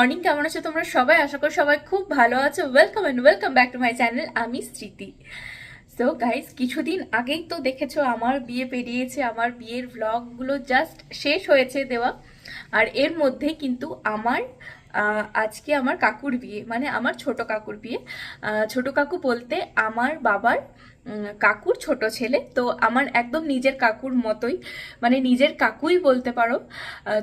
Morning, কেমন আছো তোমরা সবাই? আশা করি সবাই খুব ভালো আছো। Welcome and welcome back to my channel আমি স্মৃতি। সো গাইস কিছুদিন আগেই তো দেখেছ, আমার বিয়ে পেরিয়েছে, আমার বিয়ের ভ্লগগুলো জাস্ট শেষ হয়েছে দেওয়া। আর এর মধ্যে কিন্তু আমার আজকে আমার কাকুর বিয়ে মানে আমার ছোট কাকুর বিয়ে। ছোট কাকু বলতে আমার বাবার কাকুর ছোট ছেলে। তো আমার একদম নিজের কাকুর মতোই। মানে নিজের কাকুই বলতে পারো।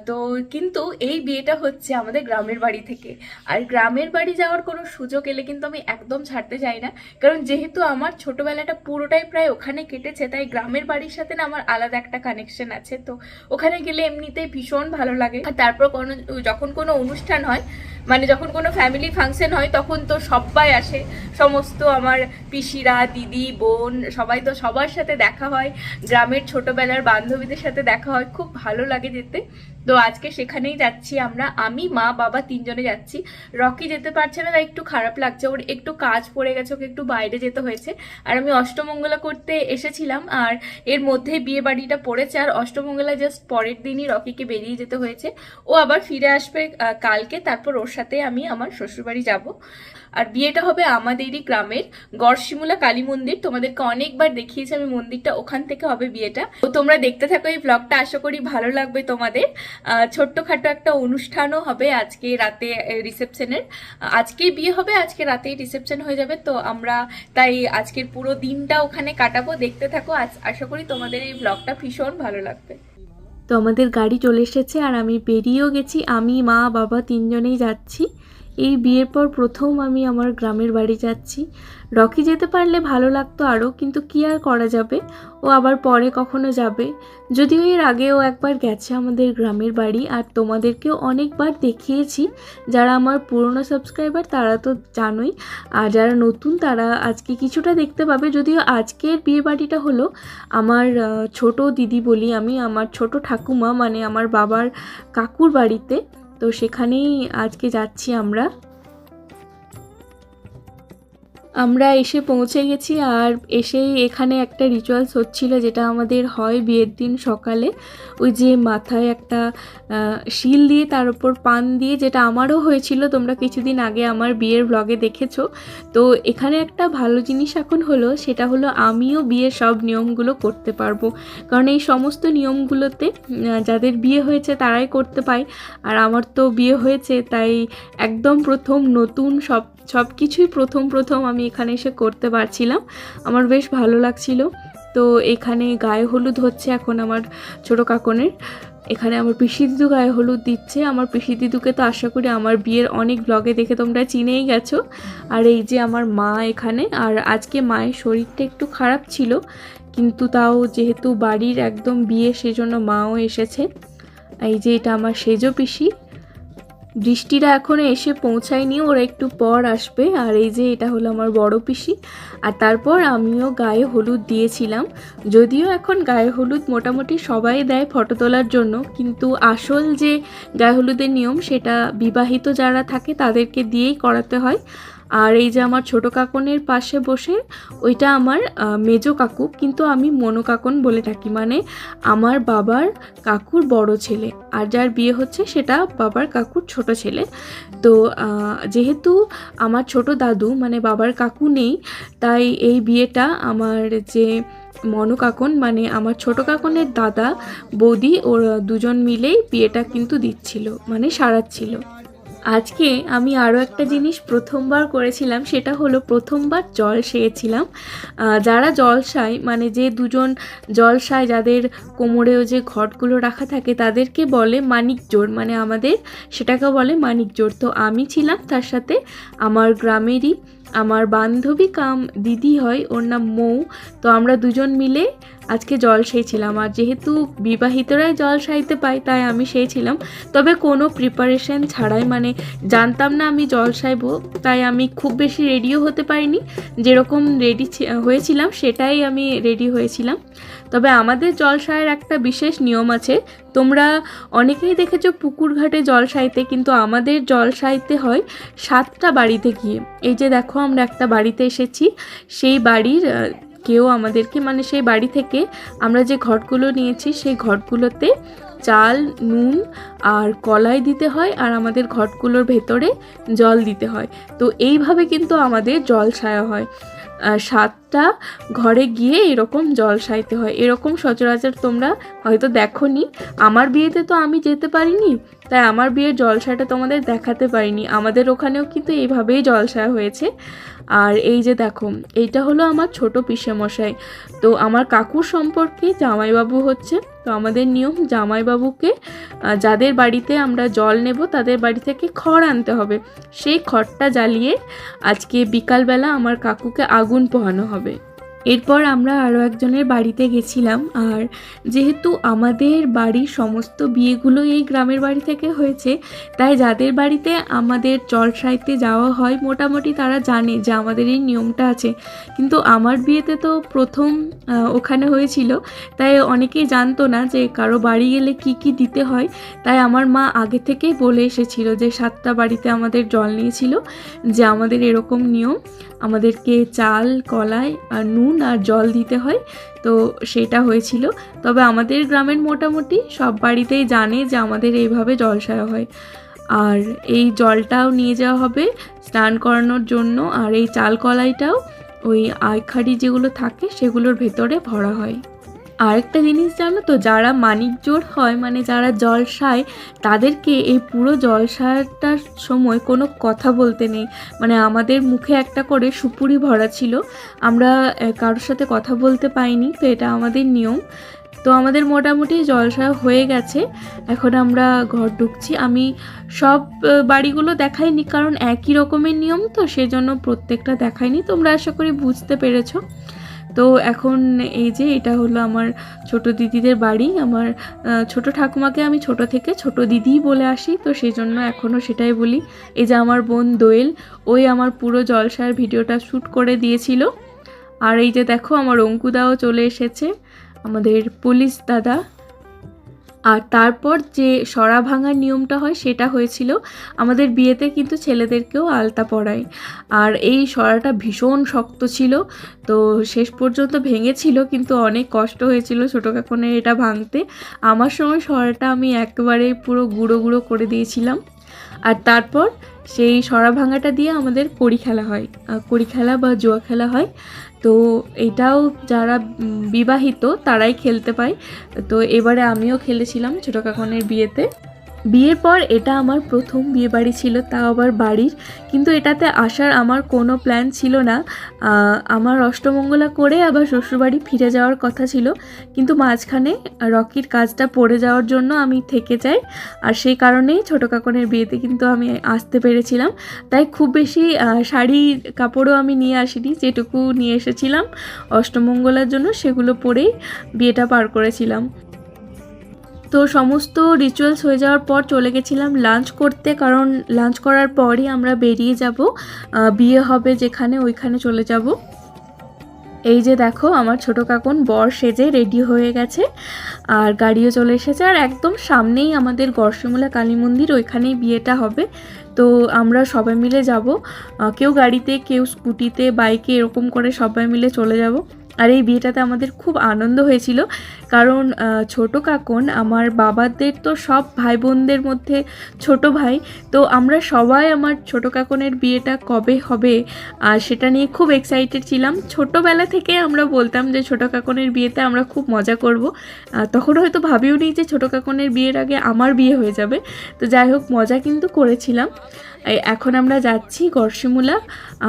তো কিন্তু এই বিয়েটা হচ্ছে আমাদের গ্রামের বাড়ি থেকে। আর গ্রামের বাড়ি যাওয়ার কোনো সুযোগ এলে কিন্তু আমি একদম ছাড়তে চাই না। কারণ যেহেতু আমার ছোটবেলাটা পুরোটাই প্রায় ওখানে কেটেছে, তাই গ্রামের বাড়ির সাথে না আমার আলাদা একটা কানেকশন আছে। তো ওখানে গেলে এমনিতেই ভীষণ ভালো লাগে। আর তারপর কোনো, যখন কোনো অনুষ্ঠান হয় মানে যখন কোনো ফ্যামিলি ফাংশন হয়, তখন তো সবাই আসে। সমস্ত আমার পিসিরা, দিদি বোন, সবাই তো সবার সাথে দেখা হয়। গ্রামের ছোটবেলার বান্ধবীদের সাথে দেখা হয়। খুব ভালো লাগে যেতে। তো আজকে সেখানেই যাচ্ছি আমরা। আমি, মা, বাবা তিনজনে যাচ্ছি। রকি যেতে পারছে না, তাই একটু খারাপ লাগছে। ওর একটু কাজ পড়ে গেছে, ওকে একটু বাইরে যেতে হয়েছে। আর আমি অষ্টমঙ্গলা করতে এসেছিলাম, আর এর মধ্যে বিয়ে বাড়িটা পড়েছে। আর অষ্টমঙ্গলা জাস্ট পরের দিনই রকিকে বেরিয়ে যেতে হয়েছে। ও আবার ফিরে আসবে কালকে। তারপর ওর সাথে আমি আমার শ্বশুরবাড়ি যাব। আর বিয়েটা হবে আমাদেরই গ্রামের গড়শিমুলা কালী মন্দির। তোমাদেরকে অনেকবার দেখিয়েছি আমি মন্দিরটা। ওখান থেকে হবে বিয়েটা। তো তোমরা দেখতে থাকো এই ব্লগটা আশা করি ভালো লাগবে তোমাদের। ছোট্টখাটো একটা অনুষ্ঠানও হবে আজকে রাতে রিসেপশনের আজকেই বিয়ে হবে, আজকে রাতেই রিসেপশন হয়ে যাবে। তো আমরা তাই আজকের পুরো দিনটা ওখানে কাটাবো, দেখতে থাকো। আশা করি তোমাদের এই ব্লগটা ভীষণ ভালো লাগবে। তো আমাদের গাড়ি চলে এসেছে আর আমি বেরিয়েও গেছি। আমি, মা, বাবা তিনজনেই যাচ্ছি। এই বিয়ের পর প্রথম আমি আমার গ্রামের বাড়ি যাচ্ছি। রকি যেতে পারলে ভালো লাগতো আরও, কিন্তু কি আর করা যাবে? ও আবার পরে কখনো যাবে? যদিও এর আগেও একবার গেছে আমাদের গ্রামের বাড়ি, আর তোমাদেরকেও অনেকবার দেখিয়েছি। যারা আমার পুরনো সাবস্ক্রাইবার, তারা তো জানোই। আর যারা নতুন, তারা আজকে কিছুটা দেখতে পাবে। যদিও আজকের বিয়ে বাড়িটা হলো আমার ছোট দিদি বলি আমি, আমার ছোট ঠাকুমা মানে আমার বাবার কাকুর বাড়িতে। তো সেখানেই আজকে যাচ্ছি আমরা। আমরা এসে পৌঁছে গেছি আর এসেই এখানে একটা রিচুয়ালস হচ্ছিল যেটা আমাদের হয় বিয়ের দিন সকালে। ওই যে মাথায় একটা শিল দিয়ে তার উপর পান দিয়ে যেটা আমারও হয়েছিল, তোমরা কিছুদিন আগে আমার বিয়ের ব্লগে দেখেছ। তো এখানে একটা ভালো জিনিস এখন হলো, সেটা হলো আমিও বিয়ের সব নিয়মগুলো করতে পারব। কারণ এই সমস্ত নিয়মগুলোতে যাদের বিয়ে হয়েছে তারাই করতে পায়। আর আমার তো বিয়ে হয়েছে, তাই একদম প্রথম নতুন সব সব কিছুই প্রথম প্রথম আমি এখানে এসে করতে পারছিলাম। আমার বেশ ভালো লাগছিল। তো এখানে গায়ে হলুদ হচ্ছে এখন আমার ছোটো কাকনের। এখানে আমার পিসি দিদু গায়ে হলুদ দিচ্ছে। আমার পিসি দিদুকে তো আশা করি আমার বিয়ের অনেক ব্লগে দেখে তোমরা চিনেই গেছো। আর এই যে আমার মা এখানে, আর আজকে মায়ের শরীরটা একটু খারাপ ছিল, কিন্তু তাও যেহেতু বাড়ির একদম বিয়ে, সেজন্য মাও এসেছে। এই যে এটা আমার সেজো পিসি। বৃষ্টিরা এখনও এসে পৌঁছায়নি, ওরা একটু পর আসবে। আর এই যে এটা হলো আমার বড় পিসি। আর তারপর আমিও গায়ে হলুদ দিয়েছিলাম। যদিও এখন গায়ে হলুদ মোটামুটি সবাই দেয় ফটো তোলার জন্য, কিন্তু আসল যে গায়ে হলুদের নিয়ম, সেটা বিবাহিত যারা থাকে, তাদেরকে দিয়েই করাতে হয়। আর এই যে আমার ছোট কাকনের পাশে বসে, ওইটা আমার মেজো কাকু, কিন্তু আমি মনো কাকন বলে থাকি। মানে আমার বাবার কাকুর বড় ছেলে, আর যার বিয়ে হচ্ছে সেটা বাবার কাকুর ছোট ছেলে। তো যেহেতু আমার ছোট দাদু মানে বাবার কাকু নেই, তাই এই বিয়েটা আমার যে মনো কাকন মানে আমার ছোট কাকনের দাদা, বৌদি, ওর দুজন মিলেই বিয়েটা কিন্তু দিচ্ছিল মানে সারাচ্ছিল। আজকে আমি আরও একটা জিনিস প্রথমবার করেছিলাম, সেটা হলো প্রথমবার জল সেয়েছিলাম যারা জলসায় মানে যে দুজন জলসায় যাদের কোমরেও যে ঘটগুলো রাখা থাকে, তাদেরকে বলে মানিক জোর মানে আমাদের সেটাকে বলে মানিক জোর তো আমি ছিলাম তার সাথে আমার গ্রামেরই আমার বান্ধবী কাম দিদি হয়, ওর নাম মৌ। তো আমরা দুজন মিলে আজকে জল সেয়েছিলাম আর যেহেতু বিবাহিতরাই জল সাইতে পায়, তাই আমি সেয়েছিলাম তবে কোনো প্রিপারেশন ছাড়াই মানে জানতাম না আমি জল সাইব, তাই আমি খুব বেশি রেডিও হতে পারিনি। যেরকম রেডি হয়েছিলাম, সেটাই আমি রেডি হয়েছিলাম। তবে আমাদের জলসায়ের একটা বিশেষ নিয়ম আছে তোমরা অনেকেই দেখেছ পুকুর ঘাটে জল সাইতে কিন্তু আমাদের জল সাইতে হয় সাতটা বাড়িতে গিয়ে। এই যে দেখো, আমরা একটা বাড়িতে এসেছি। সেই বাড়ির কেউ আমাদেরকে মানে সেই বাড়ি থেকে আমরা যে ঘটগুলো নিয়েছি, সেই ঘটগুলোতে চাল, নুন আর কলাই দিতে হয় আর আমাদের ঘটগুলোর ভেতরে জল দিতে হয়। তো এইভাবে কিন্তু আমাদের জল সায়া হয়। সাতটা ঘরে গিয়ে এরকম জল সাইতে হয়। এরকম সচরাচর তোমরা হয়তো দেখোনি। আমার বিয়েতে তো আমি যেতে পারিনি, তাই আমার বিয়ের জলসাটা তোমাদের দেখাতে পারিনি। আমাদের ওখানেও কিন্তু এইভাবেই জলসা হয়েছে। আর এই যে দেখো, এইটা হলো আমার ছোট পিসেমশাই। তো আমার কাকুর সম্পর্কে জামাইবাবু হচ্ছে, তো আমাদের নিয়ম জামাইবাবুকে যাদের বাড়িতে আমরা জল নেব তাদের বাড়ি থেকে খড় আনতে হবে। সেই খড়টা জ্বালিয়ে আজকে বিকালবেলা আমার কাকুকে আগুন পোহানো হবে। এরপর আমরা আরও একজনের বাড়িতে গেছিলাম আর যেহেতু আমাদের বাড়ির সমস্ত বিয়েগুলো এই গ্রামের বাড়ি থেকে হয়েছে, তাই যাদের বাড়িতে আমাদের জলসাইতে যাওয়া হয়, মোটামুটি তারা জানে যে আমাদের এই নিয়মটা আছে। কিন্তু আমার বিয়েতে তো প্রথম ওখানে হয়েছিল, তাই অনেকেই জানতো না যে কারও বাড়ি গেলে কি কি দিতে হয়। তাই আমার মা আগে থেকেই বলে এসেছিল যে সাতটা বাড়িতে আমাদের জল নিয়েছিল, যে আমাদের এরকম নিয়ম, আমাদেরকে চাল, কলাই আর নুন আর জল দিতে হয়। তো সেটা হয়েছিল। তবে আমাদের গ্রামের মোটামুটি সব বাড়িতেই জানে যে আমাদের এইভাবে জলসায়া হয়। আর এই জলটাও নিয়ে যাওয়া হবে স্নান করানোর জন্য। আর এই চাল কলাইটাও ওই আয়খারি যেগুলো থাকে সেগুলোর ভেতরে ভরা হয়। আরেকটা জিনিস জানো তো, যারা মানিক জোর হয় মানে যারা জলসায়, তাদেরকে এই পুরো জলসাটার সময় কোনো কথা বলতে নেই। মানে আমাদের মুখে একটা করে সুপুরি ভরা ছিল, আমরা কারোর সাথে কথা বলতে পাইনি, তো এটা আমাদের নিয়ম। তো আমাদের মোটামুটি জলসা হয়ে গেছে, এখন আমরা ঘর ঢুকছি। আমি সব বাড়িগুলো দেখাইনি, কারণ একই রকমের নিয়ম তো, সেজন্য প্রত্যেকটা দেখাইনি। তোমরা আশা করি বুঝতে পেরেছ। তো এখন এই যে এটা হলো আমার ছোট দিদিদের বাড়ি। আমার ছোট ঠাকুমাকে আমি ছোট থেকে ছোট দিদি বলে আসি। তো সেই জন্য এখনও সেটাই বলি। এই যে আমার বোন দোয়েল, ওই আমার পুরো জলসার ভিডিওটা শ্যুট করে দিয়েছিল। আর এই যে দেখো আমার অঙ্কুদাও চলে এসেছে, আমাদের পুলিশ দাদা। আর তারপর যে সরা ভাঙার নিয়মটা হয়, সেটা হয়েছিল আমাদের বিয়েতে কিন্তু ছেলেদেরকেও আলতা পরায়। আর এই সরাটা ভীষণ শক্ত ছিল, তো শেষ পর্যন্ত ভেঙেছিল, কিন্তু অনেক কষ্ট হয়েছিল ছোটো কাকনের এটা ভাঙতে। আমার সময় সরাটা আমি একেবারে পুরো গুঁড়ো গুঁড়ো করে দিয়েছিলাম। আর তারপর সেই সরা ভাঙাটা দিয়ে আমাদের কড়ি খেলা হয়। কড়ি খেলা বা জুয়া খেলা হয়। তো এটাও যারা বিবাহিত তারাই খেলতে পায়। তো এবারে আমিও খেলেছিলাম ছোটো কাকনের বিয়েতে। বিয়ের পর এটা আমার প্রথম বিয়ে বাড়ি ছিল, তাও আবার বাড়ির। কিন্তু এটাতে আসার আমার কোনো প্ল্যান ছিল না। আমার অষ্টমঙ্গলা করে আবার শ্বশুরবাড়ি ফিরে যাওয়ার কথা ছিল। কিন্তু মাঝখানে রকির কাজটা পড়ে যাওয়ার জন্য আমি থেকে যাই। আর সেই কারণেই ছোটো কাকনের বিয়েতে কিন্তু আমি আসতে পেরেছিলাম। তাই খুব বেশি শাড়ি কাপড়ও আমি নিয়ে আসিনি, যেটুকু নিয়ে এসেছিলাম অষ্টমঙ্গলার জন্য সেগুলো পরেই বিয়েটা পার করেছিলাম। তো সমস্ত রিচুয়ালস হয়ে যাওয়ার পর চলে গেছিলাম লাঞ্চ করতে, কারণ লাঞ্চ করার পরই আমরা বেরিয়ে যাব। বিয়ে হবে যেখানে, ওইখানে চলে যাব। এই যে দেখো, আমার ছোট কাকুন বর সেজে রেডি হয়ে গেছে। আর গাড়িও চলে এসেছে। আর একদম সামনেই আমাদের গর্ষমূলা কালী মন্দির, ওইখানেই বিয়েটা হবে। তো আমরা সবাই মিলে যাব। কেউ গাড়িতে, কেউ স্কুটিতে, বাইকে, এরকম করে সবাই মিলে চলে যাব। আর এই বিয়েটাতে আমাদের খুব আনন্দ হয়েছিল। কারণ ছোট কাকন আমার বাবাদের তো সব ভাই বোনদের মধ্যে ছোট ভাই। তো আমরা সবাই আমার ছোট কাকনের বিয়েটা কবে হবে, আর সেটা নিয়ে খুব এক্সাইটেড ছিলাম। ছোটোবেলা থেকে আমরা বলতাম যে ছোট কাকনের বিয়েতে আমরা খুব মজা করব। তখন হয়তো ভাবিও নি যে ছোট কাকনের বিয়ের আগে আমার বিয়ে হয়ে যাবে। তো যাই হোক, মজা কিন্তু করেছিলাম। এখন আমরা যাচ্ছি গড়শিমুলা,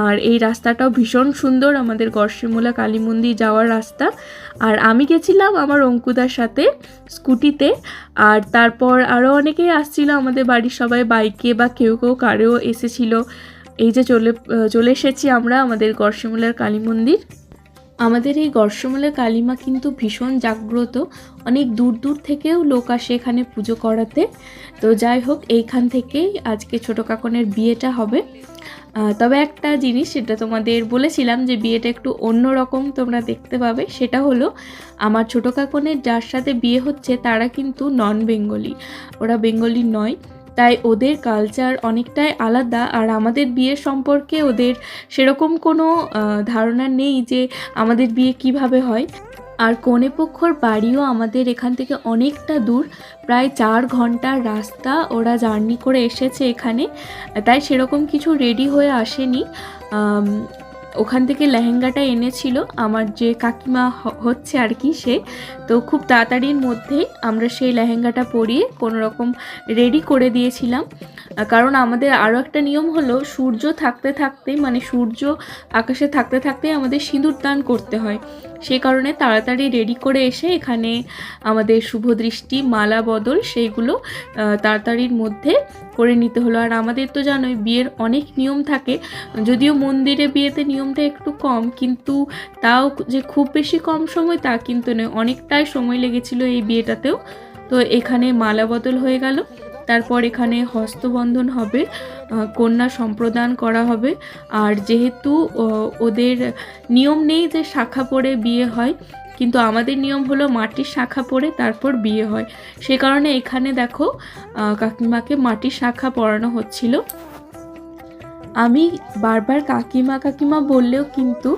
আর এই রাস্তাটাও ভীষণ সুন্দর, আমাদের গড়শিমুলা কালী মন্দির যাওয়ার রাস্তা। আর আমি গেছিলাম আমার অঙ্কুদার সাথে স্কুটিতে, আর তারপর আরও অনেকেই আসছিল আমাদের বাড়ির সবাই বাইকে বা কেউ কেউ কারেও এসেছিল। এই যে চলে চলে এসেছি আমরা আমাদের গড়শিমুলার কালী মন্দির আমাদের এই গর্ষমূলের কালীমা কিন্তু ভীষণ জাগ্রত। অনেক দূর দূর থেকেও লোক আসে এখানে পুজো করাতে। তো যাই হোক, এইখান থেকেই আজকে ছোটো কাকনের বিয়েটা হবে। তবে একটা জিনিস সেটা তোমাদের বলেছিলাম যে বিয়েটা একটু অন্য রকম তোমরা দেখতে পাবে। সেটা হলো, আমার ছোটো কাকনের যার সাথে বিয়ে হচ্ছে, তারা কিন্তু নন বেঙ্গলি। ওরা বেঙ্গলি নয়। তাই ওদের কালচার অনেকটাই আলাদা। আর আমাদের বিয়ের সম্পর্কে ওদের সেরকম কোনো ধারণা নেই যে আমাদের বিয়ে কীভাবে হয়। আর কনেপক্ষর বাড়িও আমাদের এখান থেকে অনেকটা দূর। প্রায় চার ঘণ্টার রাস্তা ওরা জার্নি করে এসেছে এখানে। তাই সেরকম কিছু রেডি হয়ে আসেনি। ওখান থেকে লেহেঙ্গাটা এনেছিল। আমার যে কাকিমা হচ্ছে আর কি সে, তো খুব তাড়াতাড়ির মধ্যেই আমরা সেই লেহেঙ্গাটা পরিয়ে কোনো রকম রেডি করে দিয়েছিলাম। কারণ আমাদের আরও একটা নিয়ম হলো, সূর্য থাকতে থাকতে মানে সূর্য আকাশে থাকতে থাকতে আমাদের সিঁদুর দান করতে হয়। সে কারণে তাড়াতাড়ি রেডি করে এসে এখানে আমাদের শুভ দৃষ্টি, মালা বদল, সেইগুলো তাড়াতাড়ির মধ্যে করে নিতে হলো। আর আমাদের তো জানোই, বিয়ের অনেক নিয়ম থাকে। যদিও মন্দিরে বিয়েতে নিয়মটা একটু কম, কিন্তু তাও যে খুব বেশি কম সময় তা কিন্তু নয়। অনেকটাই সময় লেগেছিল এই বিয়েটাতেও। তো এখানে মালা বদল হয়ে গেল। তারপর এখানে হস্তবন্ধন হবে কন্যা সম্প্রদান করা হবে। আর যেহেতু ওদের নিয়ম নেই যে শাখা পরে বিয়ে হয় কিন্তু আমাদের নিয়ম হলো মাটির শাখা পরে তারপর বিয়ে হয়। সে কারণে এখানে দেখো কাকিমাকে মাটির শাখা পরানো হচ্ছিল। আমি বারবার কাকিমা কাকিমা বললেও কিন্তু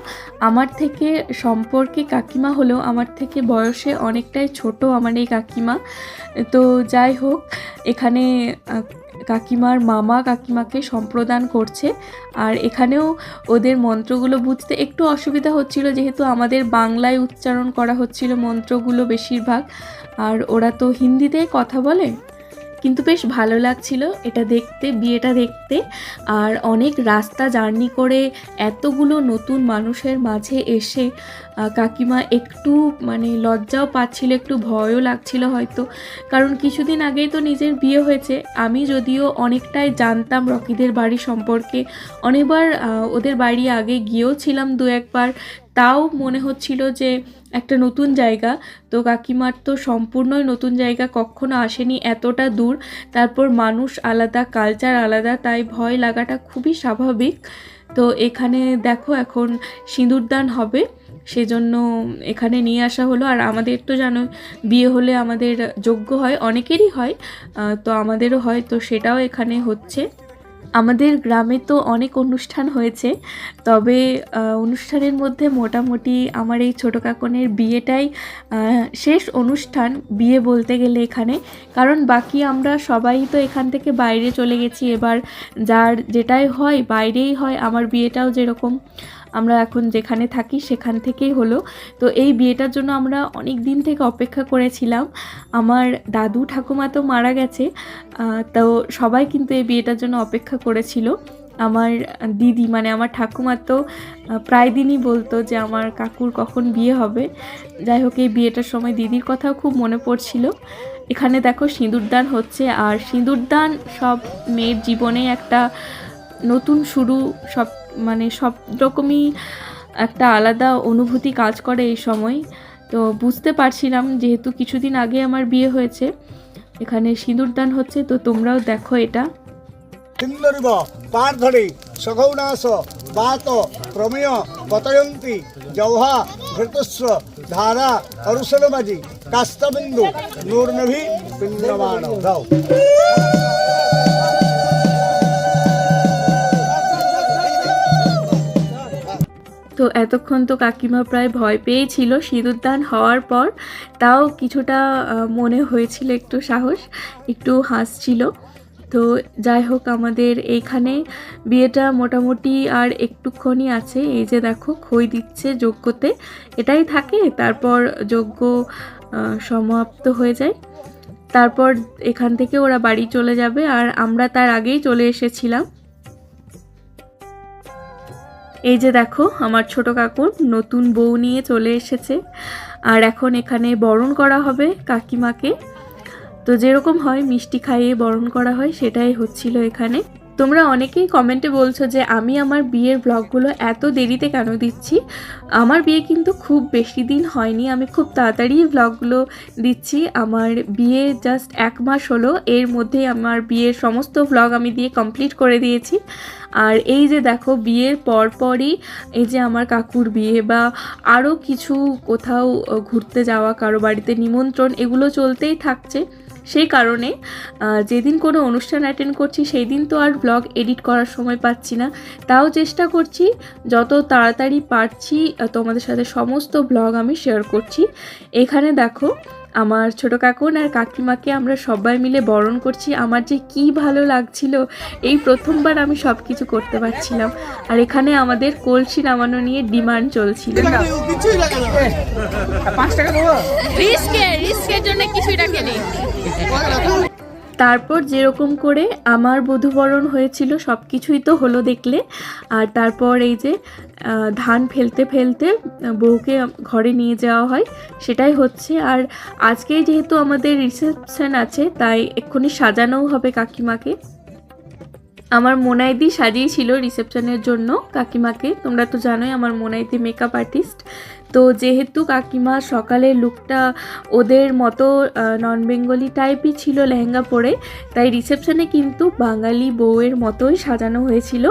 আমার থেকে সম্পর্কে কাকিমা হলেও আমার থেকে বয়সে অনেকটাই ছোট আমার এই কাকিমা। তো যাই হোক, এখানে কাকিমার মামা কাকিমাকে সম্প্রদান করছে। আর এখানেও ওদের মন্ত্রগুলো বুঝতে একটু অসুবিধা হচ্ছিল, যেহেতু আমাদের বাংলায় উচ্চারণ করা হচ্ছিল মন্ত্রগুলো বেশিরভাগ। আর ওরা তো হিন্দিতেই কথা বলে? কিন্তু বেশ ভালো লাগছিল এটা দেখতে, বিয়েটা দেখতে। আর অনেক রাস্তা জার্নি করে এতগুলো নতুন মানুষের মাঝে এসে কাকিমা একটু মানে লজ্জাও পাচ্ছিল, একটু ভয়ও লাগছিল হয়তো। কারণ কিছুদিন আগেই তো নিজের বিয়ে হয়েছে। আমি যদিও অনেকটাই জানতাম রকিদের বাড়ি সম্পর্কে। অনেকবার ওদের বাড়ি আগে গিয়েও ছিলাম দু একবার। তাও মনে হচ্ছিল যে একটা নতুন জায়গা। তো কাকিমার তো সম্পূর্ণই নতুন জায়গা, কখনো আসেনি এতটা দূর। তারপর মানুষ আলাদা কালচার আলাদা, তাই ভয় লাগাটা খুবই স্বাভাবিক। তো এখানে দেখো এখন সিঁদুরদান হবে, সেজন্য এখানে নিয়ে আসা হলো। আর আমাদের তো জানো, বিয়ে হলে আমাদের যোগ্য হয়, অনেকেরই হয় তো আমাদেরও হয়, তো সেটাও এখানে হচ্ছে। আমাদের গ্রামে তো অনেক অনুষ্ঠান হয়েছে, তবে অনুষ্ঠানের মধ্যে মোটামুটি আমার এই ছোটো কাকনের বিয়েটাই শেষ অনুষ্ঠান বিয়ে বলতে গেলে এখানে। কারণ বাকি আমরা সবাই তো এখান থেকে বাইরে চলে গেছি, এবার যার যেটাই হয় বাইরেই হয়, আমার বিয়েটাও যেরকম। আমরা এখন যেখানে থাকি সেখান থেকেই হলো। তো এই বিয়েটার জন্য আমরা অনেক দিন থেকে অপেক্ষা করেছিলাম। আমার দাদু ঠাকুমা তো মারা গেছে তো সবাই কিন্তু এই বিয়েটার জন্য অপেক্ষা করেছিল। আমার দিদি মানে আমার ঠাকুমা তো প্রায় দিনই বলতো যে আমার কাকুর কখন বিয়ে হবে। যাই হোক, এই বিয়েটার সময় দিদির কথাও খুব মনে পড়ছিল। এখানে দেখো সিঁদুরদান হচ্ছে, আর সিঁদুরদান সব মেয়ের জীবনে একটা নতুন শুরু, সব মানে সব রকমই একটা আলাদা অনুভূতি কাজ করে এই সময়। তো বুঝতে পারছিলাম যেহেতু কিছুদিন আগে আমার বিয়ে হয়েছে, এখানে সিঁদুরদান হচ্ছে, তো তোমরাও দেখো এটা। ধারা কাস্তবিন্দু নূর্নভি পিণ্ডমান তো এতক্ষণ তো কাকিমা প্রায় ভয় পেয়েছিল সিঁদুরদান হওয়ার পর। তাও কিছুটা মনে হয়েছিল একটু সাহস, একটু হাসছিল। তো যাই হোক, আমাদের এইখানে বিয়েটা মোটামুটি আর একটুক্ষণই আছে। এই যে দেখো, খই দিচ্ছে যজ্ঞতে। এটাই থাকে, তারপর যজ্ঞ সমাপ্ত হয়ে যায়। তারপর এখান থেকে ওরা বাড়ি চলে যাবে, আর আমরা তার আগেই চলে এসেছিলাম। এই যে দেখো, আমার ছোট কাকুর নতুন বউ নিয়ে চলে এসেছে। আর এখন এখানে বরণ করা হবে কাকিমাকে। তো যেরকম হয়, মিষ্টি খাইয়ে বরণ করা হয়, সেটাই হচ্ছিল এখানে। তোমরা অনেকেই কমেন্টে বলছো যে, আমি আমার বিয়ের ব্লগগুলো এত দেরিতে কেন দিচ্ছি? আমার বিয়ে কিন্তু খুব বেশি দিন হয়নি। আমি খুব তাড়াতাড়ি ব্লগগুলো দিচ্ছি। আমার বিয়ে জাস্ট এক মাস হলো। এর মধ্যেই আমার বিয়ের সমস্ত ব্লগ আমি দিয়ে কমপ্লিট করে দিয়েছি। আর এই যে দেখো, বিয়ের পরপরই এই যে আমার কাকুর বিয়ে বা আরও কিছু কোথাও ঘুরতে যাওয়া, কারও বাড়িতে নিমন্ত্রণ, এগুলো চলতেই থাকছে। সেই কারণে যেদিন কোনো অনুষ্ঠান অ্যাটেন্ড করছি সেই দিন তো আর ব্লগ এডিট করার সময় পাচ্ছি না। তাও চেষ্টা করছি, যত তাড়াতাড়ি পারছি তোমাদের সাথে সমস্ত ব্লগ আমি শেয়ার করছি। এখানে দেখো আমার ছোট কাকুন আর কাকিমাকে আমরা সবাই মিলে বরণ করছি। আমার যে কি ভালো লাগছিল এই প্রথমবার আমি সব কিছু করতে পারছিলাম। আর এখানে আমাদের কলসি নামানো নিয়ে ডিমান্ড চলছিল। তারপর যেরকম করে আমার বধূবরণ হয়েছিল সব কিছুই তো হলো দেখলে। আর তারপর এই যে ধান ফেলতে ফেলতে বউকে ঘরে নিয়ে যাওয়া হয়, সেটাই হচ্ছে। আর আজকে যেহেতু আমাদের রিসেপশন আছে, তাই এক্ষুনি সাজানোও হবে কাকিমাকে। আমার মোনাইদি সাজিয়েছিল রিসেপশনের জন্য কাকিমাকে। তোমরা তো জানোই আমার মোনাইদি মেকআপ আর্টিস্ট তো যেহেতু কাকিমা সকালের লুকটা ওদের মতো নন বেঙ্গলি টাইপই ছিল লেহেঙ্গা পরে, তাই রিসেপশনে কিন্তু বাঙালি বউয়ের মতোই সাজানো হয়েছিল।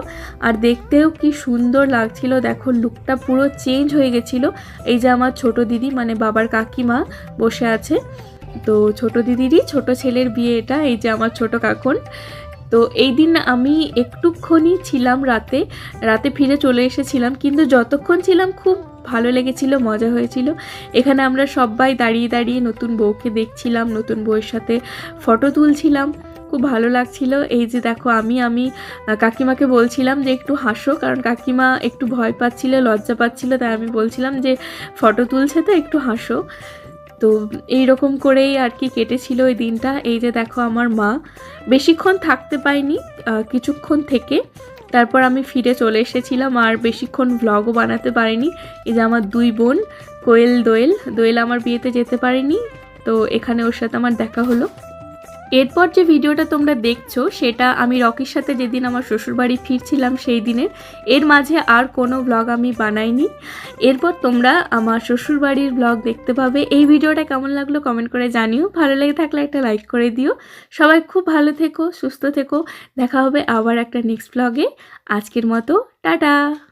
আর দেখতেও কি সুন্দর লাগছিল, দেখো লুকটা পুরো চেঞ্জ হয়ে গেছিল। এই যে আমার ছোট দিদি মানে বাবার কাকিমা বসে আছে। তো ছোট দিদিরই ছোট ছেলের বিয়ে এটা, এই যে আমার ছোট কাকন। তো এই দিন আমি একটুক্ষণই ছিলাম রাতে রাতে ফিরে চলে এসেছিলাম। কিন্তু যতক্ষণ ছিলাম খুব ভালো লেগেছিল, মজা হয়েছিল। এখানে আমরা সবাই দাঁড়িয়ে দাঁড়িয়ে নতুন বউকে দেখছিলাম, নতুন বউয়ের সাথে ফটো তুলছিলাম। খুব ভালো লাগছিল। এই যে দেখো, আমি আমি কাকিমাকে বলছিলাম যে একটু হাসো, কারণ কাকিমা একটু ভয় পাচ্ছিল, লজ্জা পাচ্ছিল, তাই আমি বলছিলাম যে ফটো তুলছে তো একটু হাসো। তো এই রকম করেই আর কি কেটেছিল ওই দিনটা। এই যে দেখো, আমার মা বেশিক্ষণ থাকতে পাইনি কিছুক্ষণ থেকে। তারপর আমি ফিরে চলে এসেছিলাম আর বেশিক্ষণ ভ্লগও বানাতে পারিনি। এই যে আমার দুই বোন, কোয়েল, দোয়েল। দোয়েল আমার বিয়েতে যেতে পারিনি, তো এখানে ওর সাথে আমার দেখা হলো। এরপর যে ভিডিওটা তোমরা দেখছ, সেটা আমি রকির সাথে যেদিন আমার শ্বশুরবাড়ি ফিরছিলাম সেই দিনের, এর মাঝে আর কোনো ব্লগ আমি বানাইনি। এরপর তোমরা আমার শ্বশুরবাড়ির ব্লগ দেখতে পাবে। এই ভিডিওটা কেমন লাগল কমেন্ট করে জানিও। ভালো লেগে থাকলে একটা লাইক করে দিও। সবাই খুব ভালো থেকো, সুস্থ থেকো। দেখা হবে আবার একটা নেক্সট ব্লগে আজকের মতো, টাটা!